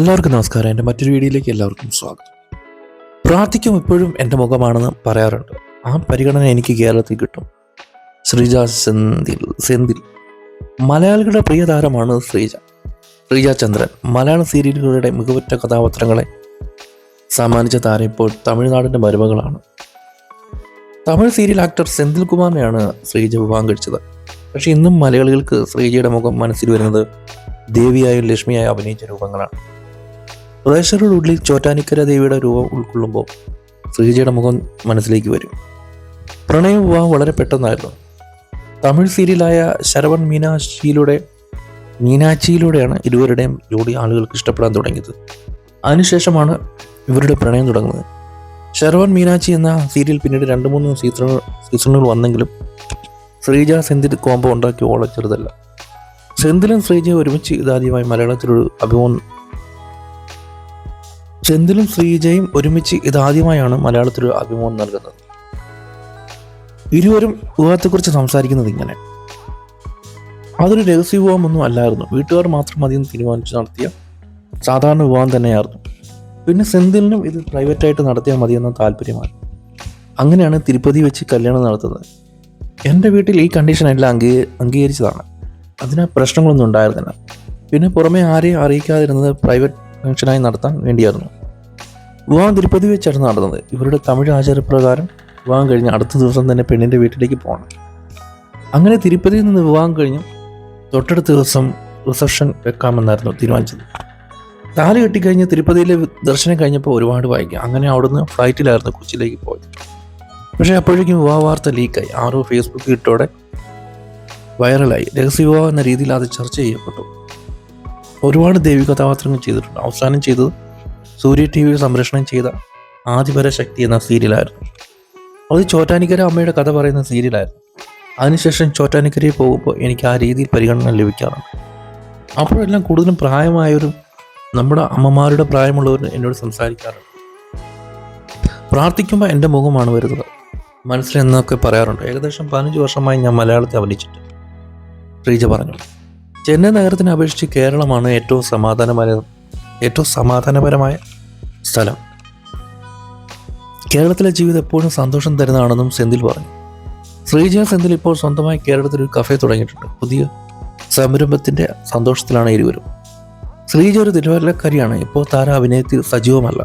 എല്ലാവർക്കും നമസ്കാരം. എന്റെ മറ്റൊരു വീഡിയോയിലേക്ക് എല്ലാവർക്കും സ്വാഗതം. പ്രാർത്ഥിക്കും ഇപ്പോഴും എന്റെ മുഖമാണെന്ന് പറയാറുണ്ട്. ആ പരിഗണന എനിക്ക് കേരളത്തിൽ കിട്ടും. ശ്രീജ സെന്തിൽ സെന്തിൽ. മലയാളികളുടെ പ്രിയ താരമാണ് ശ്രീജ. ശ്രീജ ചന്ദ്രൻ. മലയാള സീരിയലുകളുടെ മികവുറ്റ കഥാപാത്രങ്ങളെ സമ്മാനിച്ച താരം ഇപ്പോൾ തമിഴ്നാടിന്റെ മരുമകളാണ്. തമിഴ് സീരിയൽ ആക്ടർ സെന്തിൽ കുമാറിനെയാണ് ശ്രീജ വിവാഹം കഴിച്ചത്. പക്ഷേ ഇന്നും മലയാളികൾക്ക് ശ്രീജയുടെ മുഖം മനസ്സിൽ വരുന്നത് ദേവിയായും ലക്ഷ്മിയായും അഭിനയിച്ച രൂപങ്ങളാണ്. പ്രേക്ഷകരുടെ ഉള്ളിൽ ചോറ്റാനിക്കര ദേവിയുടെ രൂപം ഉൾക്കൊള്ളുമ്പോൾ ശ്രീജിയുടെ മുഖം മനസ്സിലേക്ക് വരും. പ്രണയ വിവാഹം വളരെ പെട്ടെന്നായിരുന്നു. തമിഴ് സീരിയലായ ശരവൺ മീനാക്ഷിയിലൂടെ മീനാക്ഷിയിലൂടെയാണ് ഇരുവരുടെയും ജോഡി ആളുകൾക്ക് ഇഷ്ടപ്പെടാൻ തുടങ്ങിയത്. അതിനുശേഷമാണ് ഇവരുടെ പ്രണയം തുടങ്ങുന്നത്. ശരവൺ മീനാക്ഷി എന്ന സീരിയൽ പിന്നീട് രണ്ട് മൂന്ന് സീസണുകൾ സീസണുകൾ വന്നെങ്കിലും ശ്രീജ സെന്തിൽ കോംബോ ഉണ്ടാക്കി ഓളം ചെറുതല്ല. സെന്തിലും ശ്രീജയും ഒരുമിച്ച് ഇതാദ്യമായി മലയാളത്തിലൊരു അഭിമുഖം സെന്തിലും ശ്രീജയും ഒരുമിച്ച് ഇതാദ്യമായാണ് മലയാളത്തിൽ അഭിമുഖം നൽകുന്നത്. ഇരുവരും വിവാഹത്തെക്കുറിച്ച് സംസാരിക്കുന്നത് ഇങ്ങനെ. അതൊരു രഹസ്യ വിവാഹമൊന്നും അല്ലായിരുന്നു. വീട്ടുകാർ മാത്രം മതിയെന്ന് തീരുമാനിച്ച് നടത്തിയ സാധാരണ വിവാഹം തന്നെയായിരുന്നു. പിന്നെ സെന്തിലിനും ഇത് പ്രൈവറ്റായിട്ട് നടത്തിയാൽ മതിയെന്ന താല്പര്യമാണ്. അങ്ങനെയാണ് തിരുപ്പതി വെച്ച് കല്യാണം നടത്തുന്നത്. എന്റെ വീട്ടിൽ ഈ കണ്ടീഷൻ എല്ലാം അംഗീ അംഗീകരിച്ചതാണ്. അതിന് പ്രശ്നങ്ങളൊന്നും ഉണ്ടായിരുന്നില്ല. പിന്നെ പുറമെ ആരെയും അറിയിക്കാതിരുന്നത് പ്രൈവറ്റ് ഫംഗ്ഷനായി നടത്താൻ വേണ്ടിയായിരുന്നു. വിവാഹം തിരുപ്പതി വെച്ചായിരുന്നു നടന്നത്. ഇവരുടെ തമിഴ് ആചാരപ്രകാരം വിവാഹം കഴിഞ്ഞ് അടുത്ത ദിവസം തന്നെ പെണ്ണിന്റെ വീട്ടിലേക്ക് പോകണം അങ്ങനെ തിരുപ്പതിയിൽ നിന്ന് വിവാഹം കഴിഞ്ഞ് തൊട്ടടുത്ത ദിവസം റിസപ്ഷൻ വെക്കാമെന്നായിരുന്നു തീരുമാനിച്ചത്. താലി കെട്ടിക്കഴിഞ്ഞ് തിരുപ്പതിയിലെ ദർശനം കഴിഞ്ഞപ്പോൾ ഒരുപാട് വായിക്കും അങ്ങനെ അവിടുന്ന് ഫ്ലൈറ്റിലായിരുന്നു കൊച്ചിയിലേക്ക് പോയത്. പക്ഷേ അപ്പോഴേക്കും വിവാഹ വാർത്ത ലീക്കായി. ആരോ ഫേസ്ബുക്ക് ഇട്ടോടെ വൈറലായി. രഹസ്യ വിവാഹം എന്ന രീതിയിൽ അത് ചർച്ച ചെയ്യപ്പെട്ടു. ഒരുപാട് ദേവി കഥാപാത്രങ്ങൾ ചെയ്തിട്ടുണ്ട്. അവസാനം ചെയ്തത് സൂര്യ ടി വിയിൽ സംരക്ഷണം ചെയ്ത ആദിപര ശക്തി എന്ന സീരിയലായിരുന്നു. അത് ചോറ്റാനിക്കര അമ്മയുടെ കഥ പറയുന്ന സീരിയലായിരുന്നു. അതിനുശേഷം ചോറ്റാനിക്കരയിൽ പോകുമ്പോൾ എനിക്ക് ആ രീതിയിൽ പരിഗണന ലഭിക്കാറുണ്ട്. അപ്പോഴെല്ലാം കൂടുതലും പ്രായമായവരും നമ്മുടെ അമ്മമാരുടെ പ്രായമുള്ളവരും എന്നോട് സംസാരിക്കാറുണ്ട്. പ്രാർത്ഥിക്കുമ്പോൾ എന്റെ മുഖമാണ് വരുന്നത്. മനസ്സിൽ എന്നൊക്കെ പറയാറുണ്ട്. ഏകദേശം പതിനഞ്ച് വർഷമായി ഞാൻ മലയാളത്തെ അഭിനയിച്ചിട്ട് ശ്രീജ പറഞ്ഞു. ചെന്നൈ നഗരത്തിനെ അപേക്ഷിച്ച് കേരളമാണ് ഏറ്റവും സമാധാനപര ഏറ്റവും സമാധാനപരമായ സ്ഥലം. കേരളത്തിലെ ജീവിതം എപ്പോഴും സന്തോഷം തരുന്നതാണെന്നും സെന്തിൽ പറഞ്ഞു. ശ്രീജ സെന്തിൽ ഇപ്പോൾ സ്വന്തമായി കേരളത്തിൽ ഒരു കഫേ തുടങ്ങിയിട്ടുണ്ട്. പുതിയ സംരംഭത്തിന്റെ സന്തോഷത്തിലാണ് ഇരുവരും. ശ്രീജ ഒരു തിരുവല്ലക്കാരിയാണ്. ഇപ്പോൾ താര അഭിനയത്തിൽ സജീവമല്ല.